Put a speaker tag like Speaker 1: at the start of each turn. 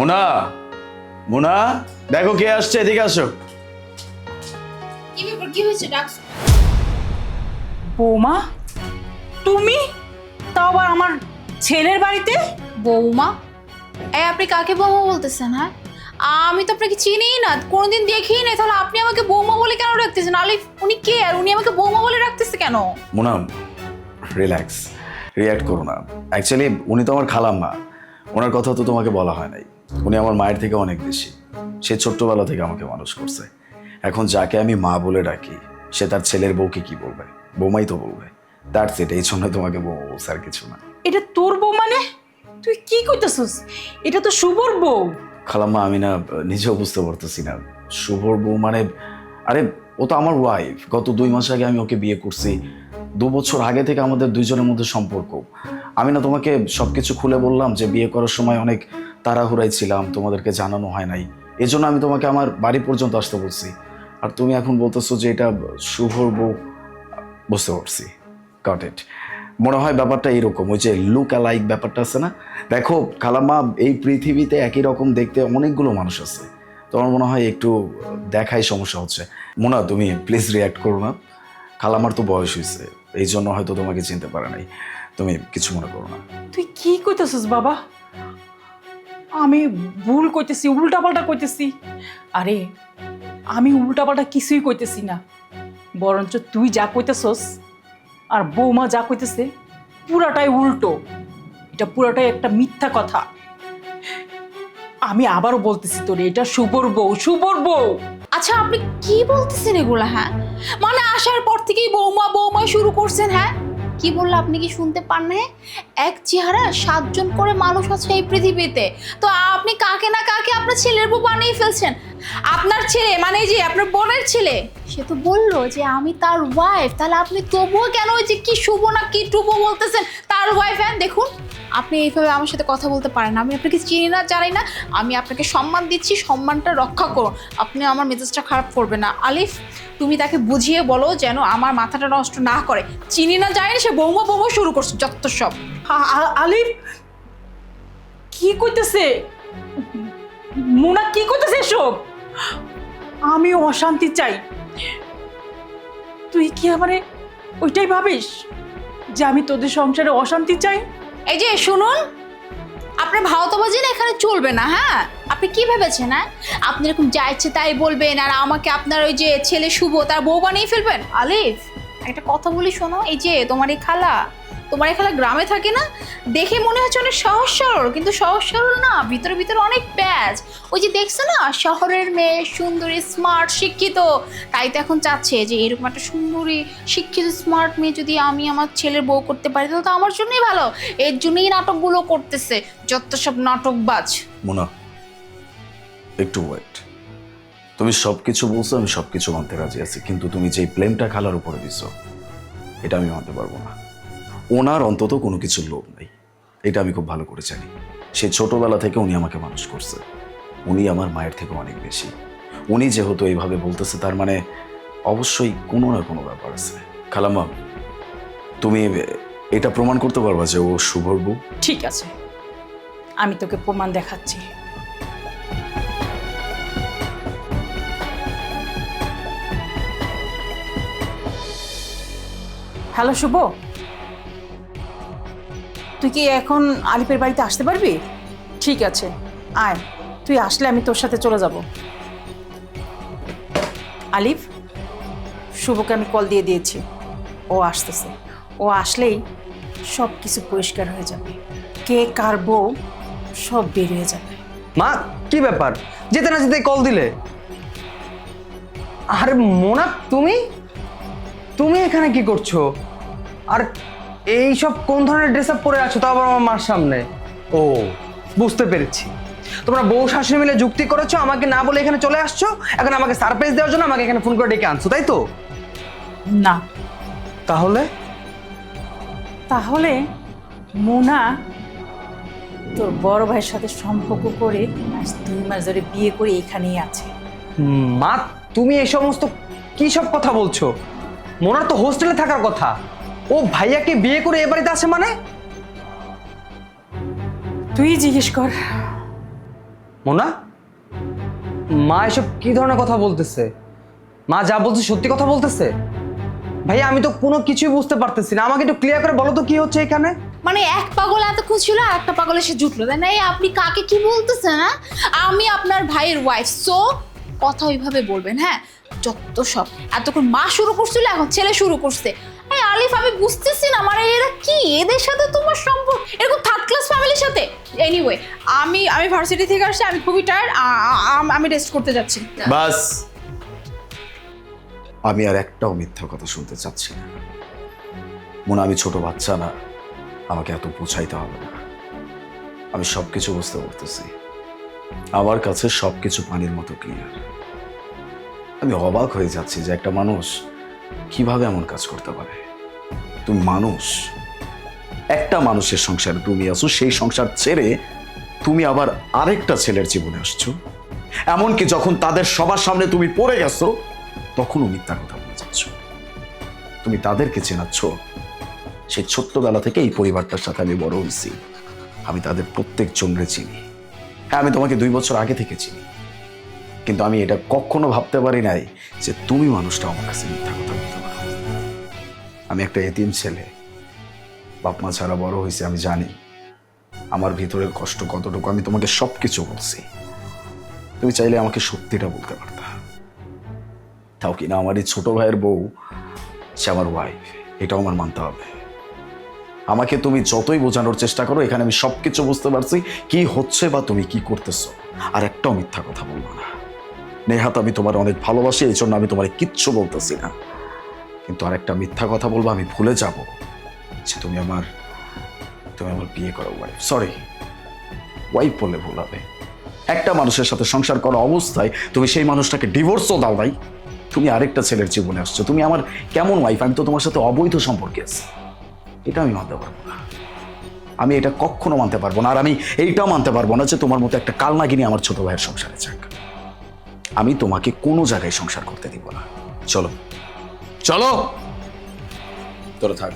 Speaker 1: মোনা মোনা দেখো কে আসছে এদিকে আসো।
Speaker 2: কি ব্যাপার কি হয়েছে? ডাকছ
Speaker 3: বৌমা তুমি? তাও আবার আমার ছেলের বাড়িতে?
Speaker 2: বৌমা এই আপনি কাকে বৌমা বলতেছেন হ্যাঁ? আমি তো আপনাকে চিনিই না কোনোদিন দেখিই নাই। তাহলে আপনি আমাকে বৌমা বলে কেন রাখতেছেন আলিফ উনি কে? আর উনি আমাকে বৌমা বলে রাখতেছে কেন?
Speaker 1: মোনা রিল্যাক্স রিয়াক্ট করো না। অ্যাকচুয়ালি উনি তো আমার খালাম্মা ওনার কথা তো তোমাকে বলা হয় নাই। উনি আমার মায়ের থেকে অনেক বেশি। সে ছোট্টবেলা থেকে আমাকে মানুষ করছে। এখন যাকে আমি মা বলে ডাকি সে তার ছেলের বউকে কি বলবে? বৌমাই তো বলবে। তার সেটা এই জন্য তোমাকে বৌমা বলছে আর কিছু না।
Speaker 3: এটা তোর বউ মানে? তুই কি কইতেছিস? এটা তো শুভর বউ।
Speaker 1: খালাম্মা আমি না নিজেও বুঝতে পারতেছি না। শুভর বউ মানে আরে ও তো আমার ওয়াইফ গত দুই মাস আগে আমি ওকে বিয়ে করছি। দু বছর আগে থেকে আমাদের দুইজনের মধ্যে সম্পর্ক। আমি না তোমাকে সবকিছু খুলে বললাম যে বিয়ে করার সময় অনেক তাড়াহুড়াই ছিলাম, তোমাদেরকে জানানো হয় নাই। এজন্য আমি তোমাকে আমার বাড়ি পর্যন্ত আসতে বলছি। আর তুমি এখন বলতেছো যে এটা শুভর বউ বুঝতে পারছি। গট ইট মনে হয় ব্যাপারটা এইরকম ওই যে লুক অ্যালাইক ব্যাপারটা আছে না? দেখো, খালাম্মা, এই পৃথিবীতে একই রকম দেখতে অনেকগুলো মানুষ আছে। তোমার মনে হয় একটু দেখাই সমস্যা হচ্ছে। মোনা, তুমি প্লিজ রিয়াক্ট করো না। খালামার তো বয়স হয়েছে এই জন্য হয়তো তোমাকে চিনতে পারে নাই। তুমি কিছু মনে করো না।
Speaker 3: তুই কি কইতেছিস বাবা? আমি ভুল কইতেছি, উল্টাপাল্টা কইতেছি। আরে, আমি উল্টাপাল্টা কিছুই কইতেছি না। বরঞ্চ তুই যা কইতেছস আর বৌমা যা কইতেছে, পুরাটাই উল্টো। এটা পুরাটাই একটা মিথ্যা কথা। আমি আবারও বলতেছি তোর, এটা শুভর বউ শুভর বউ!
Speaker 2: আচ্ছা আপনি কি বলতেছেন এগুলা হ্যাঁ? মানে আসার পর থেকেই বৌমা বৌমা শুরু করছেন হ্যাঁ? কি বলল আপনি কি শুনতে পান না? এক চেহারা সাতজন করে মানুষ আছে এই পৃথিবীতে তো আপনি কাকে না কাকে আপনার ছেলের বউ বানিয়ে ফেলছেন আপনার ছেলে মানে এই যে আপনার বোনের ছেলে? সে তো বলল যে আমি তার ওয়াইফ তাহলে আপনি তবুও কেন ওই যে কি শুভ না কি টুবো বলতেছেন? তার ওয়াইফ হ্যাঁ দেখুন আপনি এইভাবে আমার সাথে কথা বলতে পারেন আমি আপনাকে চিনি না জানি না। আমি আপনাকে সম্মান দিচ্ছি সম্মানটা রক্ষা করুন। আপনি আমার মেজাজটা খারাপ করবে না। আলিফ তুমি তাকে বুঝিয়ে বলো যেন আমার মাথাটা নষ্ট না করে। চিনি না জানি না সে বৌমা বৌমা শুরু করছে যত সব।
Speaker 3: আলিফ! কি কইতেছে? মুনা কি করতেছে এসব? আমি অশান্তি চাই। তুই কি আমারে ওইটাই ভাবিস যে আমি তোদের সংসারে অশান্তি চাই?
Speaker 2: এই যে, শুনুন, আপনার ভাও ভাওতাবাজি না এখানে চলবে না হ্যাঁ? আপনি কি ভেবেছেন হ্যাঁ? আপনি এরকম যা ইচ্ছে তাই বলবেন, আর আমাকে আপনার ওই যে ছেলে শুভ তার বউ বানিয়ে ফেলবেন? আলিফ, একটা কথা বলি শোনো, এই যে, তোমার এই খালা তোমার এখানে গ্রামে থাকে না? দেখে মনে হচ্ছে অনেক সহজ সরল, কিন্তু সহজ সরল না, ভিতরে ভিতরে অনেক প্যাচ। ওই যে দেখছ না, শহরের মেয়ে, সুন্দরী স্মার্ট শিক্ষিত। তাই তো এখন চাচ্ছে যে এরকম একটা সুন্দরী, শিক্ষিত স্মার্ট মেয়ে যদি আমি আমার ছেলের বউ করতে পারি, তাহলে তো আমার জন্যই ভালো। এর জন্যই নাটকগুলো করতেছে, যত সব নাটকবাজ।
Speaker 1: মোনা, একটু ওয়েট তুমি সব কিছু বলছো, আমি সব কিছু মানতে রাজি আছি, কিন্তু তুমি যেই প্লেমটা খালার উপরে দিছো, এটা আমি মানতে পারব না। ওনার অন্তত কোনো কিছুর লোভ নেই। এটা আমি খুব ভালো করে জানি। সে ছোটবেলা থেকে উনি আমাকে মানুষ করছে। উনি আমার মায়ের থেকে অনেক বেশি। উনি যেহেতু এইভাবে বলতেছে, তার মানে অবশ্যই কোনো না কোনো ব্যাপার আছে। খালাম্মা, তুমি এটা প্রমাণ করতে পারবা যে ও শুভর বউ?
Speaker 3: ঠিক আছে। আমি তোকে প্রমাণ দেখাচ্ছি। হ্যালো, শুভ। তুই কি এখন আলিপের বাড়িতে আসতে পারবি? ঠিক আছে। আয় তুই আসলে আমি তোর সাথে চলে যাব। আলিফ শুভকে আমি কল দিয়ে দিয়েছি। ও আসতেছে। ও আসলেই সব কিছু পরিষ্কার হয়ে যাবে। কে কার বউ সব বেরিয়ে যাবে।
Speaker 4: মা কি ব্যাপার? যেতে না যেতে কল দিলে। আর মোনা তুমি? তুমি এখানে কি করছ? আর এই সব কোন ধরনের ড্রেস আপ পরে আছো তাও আবার আমার মার সামনে? ও। বুঝতে পেরেছি। তোমরা বউ শাশুড়ি মিলে যুক্তি করেছ আমাকে না বলে এখানে চলে আসছো? এখন আমাকে সারপ্রাইজ দেওয়ার জন্য আমাকে এখানে ফোন করে ডেকে আনছো তাই তো?
Speaker 3: না।
Speaker 4: তাহলে?
Speaker 3: তাহলে মোনা তোর বড় ভাইয়ের সাথে সম্পর্ক করে আজ দুই মাস ধরে বিয়ে করে এখানেই আছে।
Speaker 4: মা তুমি এই সমস্ত কি সব কথা বলছো? মোনার তো হোস্টেলে থাকার কথা। ও ভাইয়াকে বিয়ে করে এ বাড়িতে আসে মানে?
Speaker 3: তুই জিজ্ঞেস কর।
Speaker 4: মোনা মা এসব কি ধরনের কথা বলতেছে? মা যা বলছে সত্যি কথা বলতেছে? ভাই আমি তো কোনো কিছুই বুঝতে পারতেছি না। আমাকে একটু ক্লিয়ার করে বলো তো কি হচ্ছে এখানে?
Speaker 2: মানে এক পাগল এতক্ষণ ছিল আর একটা পাগল এসে জুটলো। তাই না? এই আপনি কাকে কি বলতেছেন হ্যাঁ? আমি আপনার ভাইয়ের ওয়াইফ সো কথা ওইভাবে বলবেন হ্যাঁ? যত সব। এতক্ষণ মা শুরু করছিল এখন ছেলে শুরু করছে। আলিফ আমি বুঝতেছি না মানে এরা কি? এদের সাথে তোমার সম্পর্ক? এরকম থার্ড ক্লাস ফ্যামিলির সাথে? এনিওয়ে আমি আমি ভার্সিটি থেকে আসছি আমি খুবই টায়ার্ড আমি রেস্ট করতে যাচ্ছি।
Speaker 1: বাস। আমি আর একটাও মিথ্যা কথা শুনতে চাচ্ছি না। মনে আমি ছোট বাচ্চা না আমাকে এত বোঝাইতে হবে না। আমি সব কিছু বুঝতে পারতেছি। আমার কাছে সব কিছু পানির মতো ক্লিয়ার আমি অবাক হয়ে যাচ্ছি যে একটা মানুষ কীভাবে এমন কাজ করতে পারে। তুমি মানুষ। একটা মানুষের সংসারে তুমি আসো সেই সংসার ছেড়ে তুমি আবার আরেকটা ছেলের জীবনে আসছো। এমনকি যখন তাদের সবার সামনে তুমি পড়ে গেছো, তখনও মিথ্যা কথা বলে যাচ্ছ। তুমি তাদেরকে চেনাচ্ছ। সেই ছোট্টবেলা থেকে এই পরিবারটার সাথে আমি বড় হয়েছি। আমি তাদের প্রত্যেক জনরে চিনি। হ্যাঁ আমি তোমাকে দুই বছর আগে থেকে চিনি। কিন্তু আমি এটা কখনো ভাবতে পারি নাই যে তুমি মানুষটা আমার কাছে মিথ্যা কথা বলতে পারো। আমি একটা এতিম ছেলে। বাপ মা ছাড়া বড় হয়েছে, আমি জানি। আমার ভিতরের কষ্ট কতটুকু, আমি তোমাকে সব কিছু বলছি। তুমি চাইলে আমাকে সত্যিটা বলতে পারতা। তাও কিনা আমার এই ছোট ভাইয়ের বউ, সে আমার ওয়াইফ এটাও আমার মানতে হবে। আমাকে তুমি যতই বোঝানোর চেষ্টা করো, এখানে আমি সব কিছু বুঝতে পারছি কি হচ্ছে বা তুমি কি করতেছো। আর একটাও মিথ্যা কথা বলব না। নেহাত আমি তোমার অনেক ভালোবাসি এই জন্য আমি তোমার কিচ্ছু বলতেছি না। কিন্তু আর একটা মিথ্যা কথা বলব, আমি ভুলে যাব। যে তুমি আমার তুমি আমার বিয়ে করো ওয়াইফ সরি ওয়াইফ বললে ভুল হবে। একটা মানুষের সাথে সংসার করা অবস্থায় তুমি সেই মানুষটাকে ডিভোর্সও দাও নাই তুমি আরেকটা ছেলের জীবনে আসছো। তুমি আমার কেমন ওয়াইফ আমি তো তোমার সাথে অবৈধ সম্পর্কে আছি। এটা আমি মানতে পারব না। আমি এটা কখনো মানতে পারব না। আর আমি এইটাও মানতে পারব না যে তোমার মতো একটা কালনাগিনী আমার ছোট ভাইয়ের সংসারে যাক। আমি তোমাকে কোনো জায়গায় সংসার করতে দিব না। চলো। চলো। তোরা থাক।